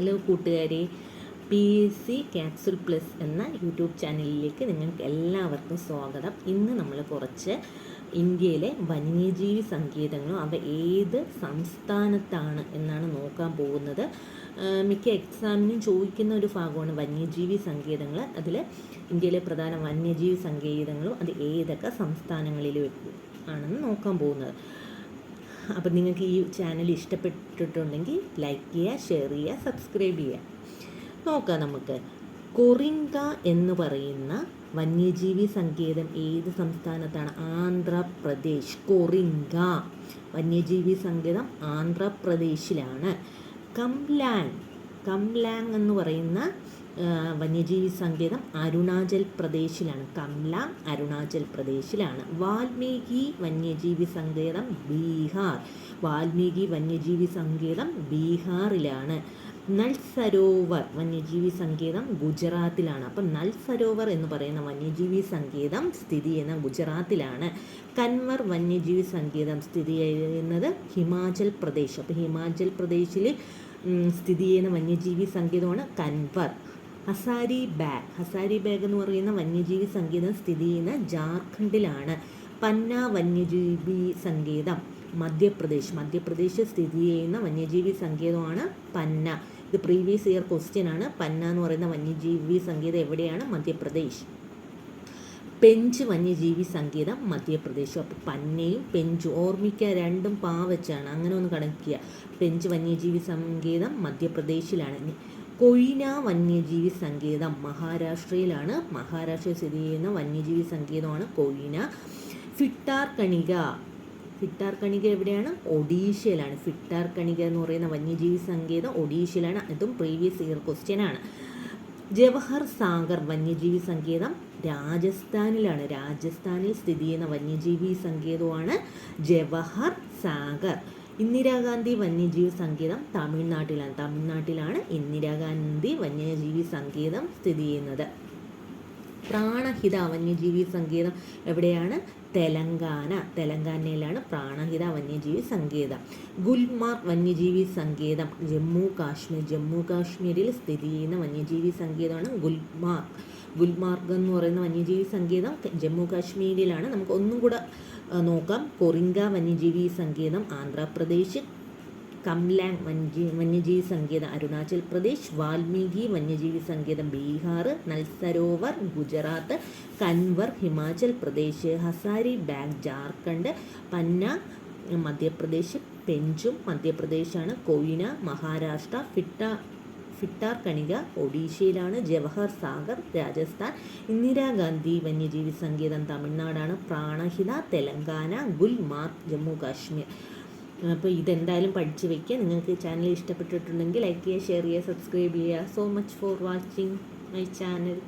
Hello കൂട്ടുകാരെ P S C capsule plus എന്ന YouTube ചാനലിലേക്ക് നിങ്ങൾക്ക് എല്ലാവർക്കും സ്വാഗതം. ഇന്ന് നമ്മൾ കുറച്ച് ഇന്ത്യയിലെ വന്യജീവി സങ്കേതങ്ങളും അവ ഏത് സംസ്ഥാനത്താണ് എന്നാണ് നോക്കാൻ പോകുന്നത്. മിക്ക എക്സാമിനും ചോദിക്കുന്ന ഒരു ഭാഗമാണ് വന്യജീവി സങ്കേതങ്ങൾ. അതിൽ ഇന്ത്യയിലെ പ്രധാന വന്യജീവി സങ്കേതങ്ങളും അത് ഏതൊക്കെ സംസ്ഥാനങ്ങളിൽ ആണെന്ന് നോക്കാൻ പോകുന്നത്. അപ്പം നിങ്ങൾക്ക് ഈ ചാനൽ ഇഷ്ടപ്പെട്ടിട്ടുണ്ടെങ്കിൽ ലൈക്ക് ചെയ്യുക ഷെയർ ചെയ്യുക സബ്സ്ക്രൈബ് ചെയ്യുക. നോക്കാം നമുക്ക്. കൊറിങ്ക എന്ന് പറയുന്ന വന്യജീവി സങ്കേതം ഏത് സംസ്ഥാനത്താണ്? ആന്ധ്രാപ്രദേശ്. കൊറിങ്ക വന്യജീവി സങ്കേതം ആന്ധ്രാപ്രദേശിലാണ്. കംലാങ്. കംലാങ് എന്ന് പറയുന്ന വന്യജീവി സങ്കേതം അരുണാചൽ പ്രദേശിലാണ്. കംല അരുണാചൽ പ്രദേശിലാണ്. വാൽമീകി വന്യജീവി സങ്കേതം ബീഹാർ. വാൽമീകി വന്യജീവി സങ്കേതം ബീഹാറിലാണ്. നൽസരോവർ വന്യജീവി സങ്കേതം ഗുജറാത്തിലാണ്. അപ്പം നൽസരോവർ എന്ന് പറയുന്ന വന്യജീവി സങ്കേതം സ്ഥിതി ചെയ്യുന്ന ഗുജറാത്തിലാണ്. കൻവർ വന്യജീവി സങ്കേതം സ്ഥിതി ചെയ്യുന്നത് ഹിമാചൽ പ്രദേശ്. അപ്പോൾ ഹിമാചൽ പ്രദേശിൽ സ്ഥിതി ചെയ്യുന്ന വന്യജീവി സങ്കേതമാണ് കൻവർ. ഹസാരി ബാഗ്. ഹസാരി ബാഗ് എന്ന് പറയുന്ന വന്യജീവി സംഗീതം സ്ഥിതി ചെയ്യുന്ന ജാർഖണ്ഡിലാണ്. പന്ന വന്യജീവി സംഗീതം മധ്യപ്രദേശ്. മധ്യപ്രദേശ് സ്ഥിതി ചെയ്യുന്ന വന്യജീവി സംഗീതമാണ് പന്ന. ഇത് പ്രീവിയസ് ഇയർ ക്വസ്റ്റ്യൻ ആണ്. പന്ന എന്ന് പറയുന്ന വന്യജീവി സംഗീതം എവിടെയാണ്? മധ്യപ്രദേശ്. പെഞ്ച് വന്യജീവി സംഗീതം മധ്യപ്രദേശ്. അപ്പോൾ പന്നയും പെഞ്ചും ഓർമ്മിക്കുക രണ്ടും പാ വെച്ചാണ്. അങ്ങനെ ഒന്ന് കണക്കുക പെഞ്ച് വന്യജീവി സംഗീതം മധ്യപ്രദേശിലാണ്. കൊയ്ന വന്യജീവി സങ്കേതം. മഹാരാഷ്ട്രയിലാണ് മഹാരാഷ്ട്രയിൽ സ്ഥിതി ചെയ്യുന്ന വന്യജീവി സങ്കേതമാണ് കൊയ്ന. ഫിട്ടാർ കണിക ഫിട്ടാർ കണിക എവിടെയാണ്? ഒഡീഷയിലാണ്. ഫിട്ടാർ കണിക എന്ന് പറയുന്ന വന്യജീവി സങ്കേതം ഒഡീഷയിലാണ്. അതും പ്രീവിയസ് ഇയർ ക്വസ്റ്റ്യൻ ആണ്. ജവഹർ സാഗർ വന്യജീവി സങ്കേതം രാജസ്ഥാനിലാണ്. രാജസ്ഥാനിൽ സ്ഥിതി ചെയ്യുന്ന വന്യജീവി സങ്കേതമാണ് ജവഹർ സാഗർ. ഇന്ദിരാഗാന്ധി വന്യജീവി സങ്കേതം തമിഴ്നാട്ടിലാണ്. തമിഴ്നാട്ടിലാണ് ഇന്ദിരാഗാന്ധി വന്യജീവി സങ്കേതം സ്ഥിതി ചെയ്യുന്നത്. പ്രാണഹിത വന്യജീവി സങ്കേതം എവിടെയാണ്? തെലങ്കാന. തെലങ്കാനയിലാണ് പ്രാണഹിത വന്യജീവി സങ്കേതം. ഗുൽമാർഗ് വന്യജീവി സങ്കേതം. ജമ്മു കാശ്മീർ. ജമ്മു കാശ്മീരിൽ സ്ഥിതി ചെയ്യുന്ന വന്യജീവി സങ്കേതമാണ് ഗുൽമാർഗ് ഗുൽമാർഗ് എന്ന് പറയുന്ന വന്യജീവി സങ്കേതം ജമ്മു കാശ്മീരിലാണ്. നമുക്ക് ഒന്നും കൂടെ നോക്കാം. കൊറിങ്ക വന്യജീവി സങ്കേതം ആന്ധ്രാപ്രദേശ് കംലാങ് വന്യജീ വന്യജീവി സങ്കേതം അരുണാചൽ പ്രദേശ് വാൽമീകി വന്യജീവി സങ്കേതം ബീഹാർ നൽസരോവർ ഗുജറാത്ത് കൻവർ ഹിമാചൽ പ്രദേശ് ഹസാരി ബാഗ് ജാർഖണ്ഡ് പന്ന മധ്യപ്രദേശ് പെഞ്ചും മധ്യപ്രദേശാണ് കൊയ്ന മഹാരാഷ്ട്ര ഫിട്ട ഫിട്ടാർ കണിക ഒഡീഷയിലാണ് ജവഹർ സാഗർ രാജസ്ഥാൻ ഇന്ദിരാഗാന്ധി വന്യജീവി സങ്കേതം തമിഴ്നാടാണ് പ്രാണഹിത തെലങ്കാന ഗുൽമാർഗ് ജമ്മു കാശ്മീർ. അപ്പോൾ ഇതെന്തായാലും പഠിച്ചു വയ്ക്കുക. നിങ്ങൾക്ക് ചാനൽ ഇഷ്ടപ്പെട്ടിട്ടുണ്ടെങ്കിൽ ലൈക്ക് ചെയ്യുക ഷെയർ ചെയ്യുക സബ്സ്ക്രൈബ് ചെയ്യുക. So much for watching my channel